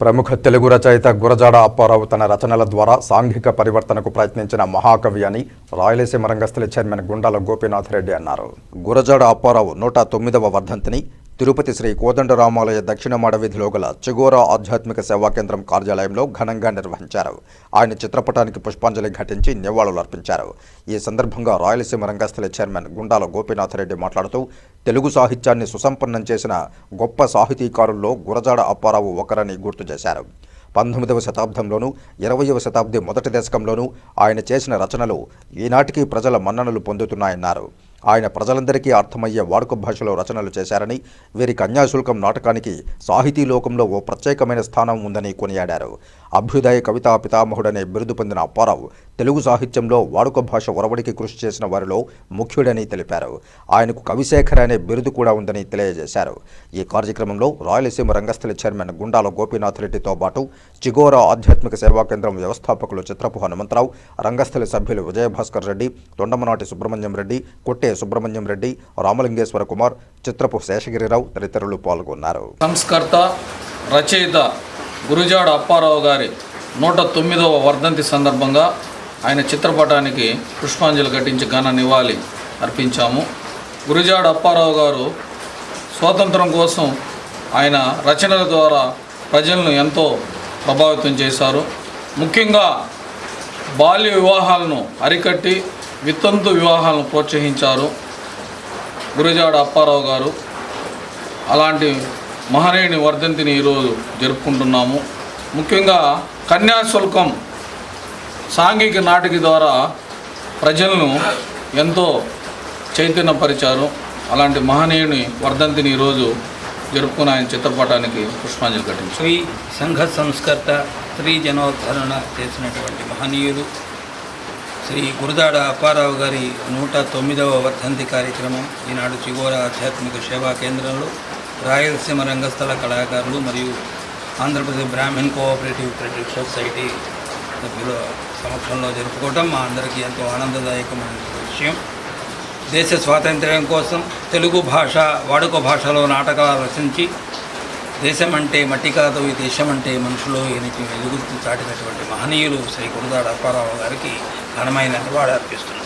ప్రముఖ తెలుగు రచయిత గురజాడ అప్పారావు తన రచనల ద్వారా సాంఘిక పరివర్తనకు ప్రయత్నించిన మహాకవి అని రాయలసీమ రంగస్థలి చైర్మన్ గుండాల గోపీనాథ్ రెడ్డి అన్నారు. గురజాడ అప్పారావు నూట తొమ్మిదవ వర్ధంతిని తిరుపతి శ్రీ కోదండరామాలయ దక్షిణ మాడవీధిలో గల చెగోరా ఆధ్యాత్మిక సేవా కేంద్రం కార్యాలయంలో ఘనంగా నిర్వహించారు. ఆయన చిత్రపటానికి పుష్పాంజలి ఘటించి నివాళులర్పించారు ఈ సందర్భంగా రాయలసీమ రంగస్థల చైర్మన్ గుండాల గోపీనాథ్రెడ్డి మాట్లాడుతూ తెలుగు సాహిత్యాన్ని సుసంపన్నం చేసిన గొప్ప సాహితీకారుల్లో గురజాడ అప్పారావు ఒకరని గుర్తు చేశారు. పంతొమ్మిదవ శతాబ్దంలోనూ ఇరవయవ శతాబ్ది మొదటి దశకంలోనూ ఆయన చేసిన రచనలు ఈనాటికి ప్రజల మన్ననలు పొందుతున్నాయన్నారు. ఆయన ప్రజలందరికీ అర్థమయ్యే వాడుక భాషలో రచనలు చేశారని వీరి కన్యాశుల్కం నాటకానికి సాహితీ లోకంలో ఓ ప్రత్యేకమైన స్థానం ఉందని కొనియాడారు. అభ్యుదయ కవితా పితామహుడనే బిరుదు పొందిన అప్పారావు తెలుగు సాహిత్యంలో వాడుక భాష ఒరవడికి కృషి చేసిన వారిలో ముఖ్యుడని తెలిపారు. ఆయనకు కవిశేఖర్ అనే బిరుదు కూడా ఉందని తెలియజేశారు. ఈ కార్యక్రమంలో రాయలసీమ రంగస్థలి చైర్మన్ గుండాల గోపీనాథ్ రెడ్డితో పాటు చిగోరా ఆధ్యాత్మిక సేవా కేంద్రం వ్యవస్థాపకులు చిత్రపు హనుమంతరావు రంగస్థలి సభ్యులు విజయభాస్కర్ రెడ్డి తొండమనాటి సుబ్రహ్మణ్యం రెడ్డి కొట్టి సుబ్రహ్మణ్యం రెడ్డి రామలింగేశ్వర కుమార్ చిత్రపు శేషగిరిరావు తదితరులు పాల్గొన్నారు. సంస్కర్త రచయిత గురుజాడ అప్పారావు గారి నూట తొమ్మిదవ వర్ధంతి సందర్భంగా ఆయన చిత్రపటానికి పుష్పాంజలి ఘటించి ఘన నివాళి అర్పించాము. గురుజాడ అప్పారావు గారు స్వాతంత్రం కోసం ఆయన రచనల ద్వారా ప్రజలను ఎంతో ప్రభావితం చేశారు. ముఖ్యంగా బాల్య వివాహాలను అరికట్టి వితంతు వివాహాలను ప్రోత్సహించారు గురజాడ అప్పారావు గారు. అలాంటి మహనీయుని వర్ధంతిని ఈరోజు జరుపుకుంటున్నాము. ముఖ్యంగా కన్యాశుల్కం సాంఘిక నాటిక ద్వారా ప్రజలను ఎంతో చైతన్యపరిచారు. అలాంటి మహనీయుని వర్ధంతిని ఈరోజు జరుపుకున్న ఆయన చిత్రపటానికి పుష్పాంజలి ఘటించారు. శ్రీ సంఘ సంస్కర్త స్త్రీ జనోద్ధరణ చేసినటువంటి మహనీయులు శ్రీ గురుదాడ అప్పారావు గారి నూట తొమ్మిదవ వర్ధంతి కార్యక్రమం ఈనాడు చిగోర ఆధ్యాత్మిక సేవా కేంద్రంలో రాయలసీమ రంగస్థల కళాకారులు మరియు Andhra Pradesh Brahman cooperative credit society సభ్యుల సమక్షంలో జరుపుకోవటం మా అందరికీ ఎంతో ఆనందదాయకమైన విషయం. దేశ స్వాతంత్ర్యం కోసం తెలుగు భాష వాడుక భాషలో నాటకాలు రచించి దేశం అంటే మట్టి కాదు ఈ దేశం అంటే మనుషులు ఈయనకి వెలుగుతూ చాటినటువంటి మహనీయులు శ్రీ గురుదాడ అప్పారావు గారికి ఘనమైన నివాళి అర్పిస్తున్నారు